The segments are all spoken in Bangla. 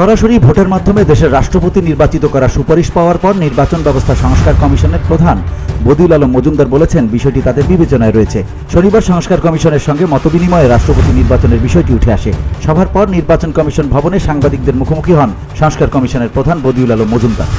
সরাসরি ভোটের মাধ্যমে দেশের রাষ্ট্রপতি নির্বাচিত করার সুপারিশ পাওয়ার পর নির্বাচন ব্যবস্থা সংস্কার কমিশনের প্রধান বদিউল আলম মজুমদার বলেছেন, বিষয়টি তাদের বিবেচনায় রয়েছে। শনিবার সংস্কার কমিশনের সঙ্গে মতবিনিময়ে রাষ্ট্রপতি নির্বাচনের বিষয়টি উঠে আসে। সভার পর নির্বাচন কমিশন ভবনে সাংবাদিকদের মুখোমুখি হন সংস্কার কমিশনের প্রধান বদিউল আলম মজুমদার।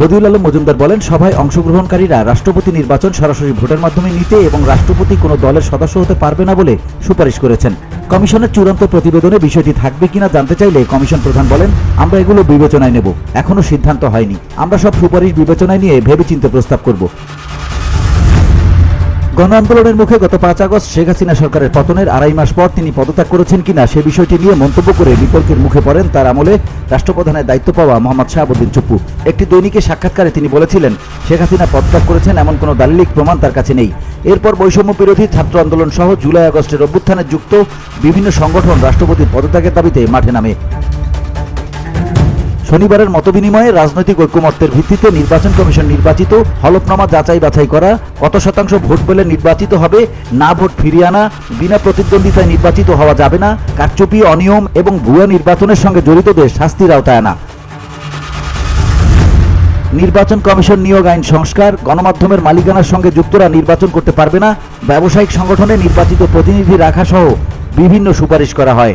বদিউল আলম মজুমদার বলেন, সভায় অংশগ্রহণকারীরা রাষ্ট্রপতি নির্বাচন সরাসরি ভোটের মাধ্যমে নিতে এবং রাষ্ট্রপতি কোনো দলের সদস্য হতে পারবে না বলে সুপারিশ করেছেন। কমিশনের চূড়ান্ত প্রতিবেদনে বিষয়টি থাকবে কিনা জানতে চাইলে কমিশন প্রধান বলেন, আমরা এগুলো বিবেচনায় নেব। এখনও সিদ্ধান্ত হয়নি। আমরা সব সুপারিশ বিবেচনায় নিয়ে ভেবেচিন্তে প্রস্তাব করব। গণ আন্দোলনের মুখে গত পাঁচ আগস্ট শেখ হাসিনা সরকারের পতনের আড়াই মাস পর তিনি পদত্যাগ করেছেন কিনা সে বিষয়টি নিয়ে মন্তব্য করে বিতর্কের মুখে পড়েন তার আমলে রাষ্ট্রপ্রধানের দায়িত্ব পাওয়া মোহাম্মদ শাহাবুদ্দিন চুপ্পু। একটি দৈনিকে সাক্ষাৎকারে তিনি বলেছিলেন, শেখ হাসিনা পদত্যাগ করেছেন এমন কোনো দালিলিক প্রমাণ তার কাছে নেই। এরপর বৈষম্য বিরোধী ছাত্র আন্দোলন সহ জুলাই আগস্টের অভ্যুত্থানে যুক্ত বিভিন্ন সংগঠন রাষ্ট্রপতির পদত্যাগের দাবিতে মাঠে নামে। শনিবারের মতবিনিময়ে রাজনৈতিক ঐক্যমত্যের ভিত্তিতে নির্বাচন কমিশন নির্বাচিত, হলফনামা যাচাই বাছাই করা, কত শতাংশ ভোট পেলে নির্বাচিত হবে, না ভোট ফিরিয়ে আনা, বিনা প্রতিদ্বন্দ্বিতায় নির্বাচিত হওয়া যাবে না, কারচুপি, অনিয়ম এবং ভুয়া নির্বাচনের সঙ্গে জড়িতদের শাস্তির আওতায় আনা। নির্বাচন কমিশন নিয়োগ আইন সংস্কার, গণমাধ্যমের মালিকানার সঙ্গে যুক্তরা নির্বাচন করতে পারবে না, ব্যবসায়িক সংগঠনে নির্বাচিত প্রতিনিধি রাখা সহ বিভিন্ন সুপারিশ করা হয়।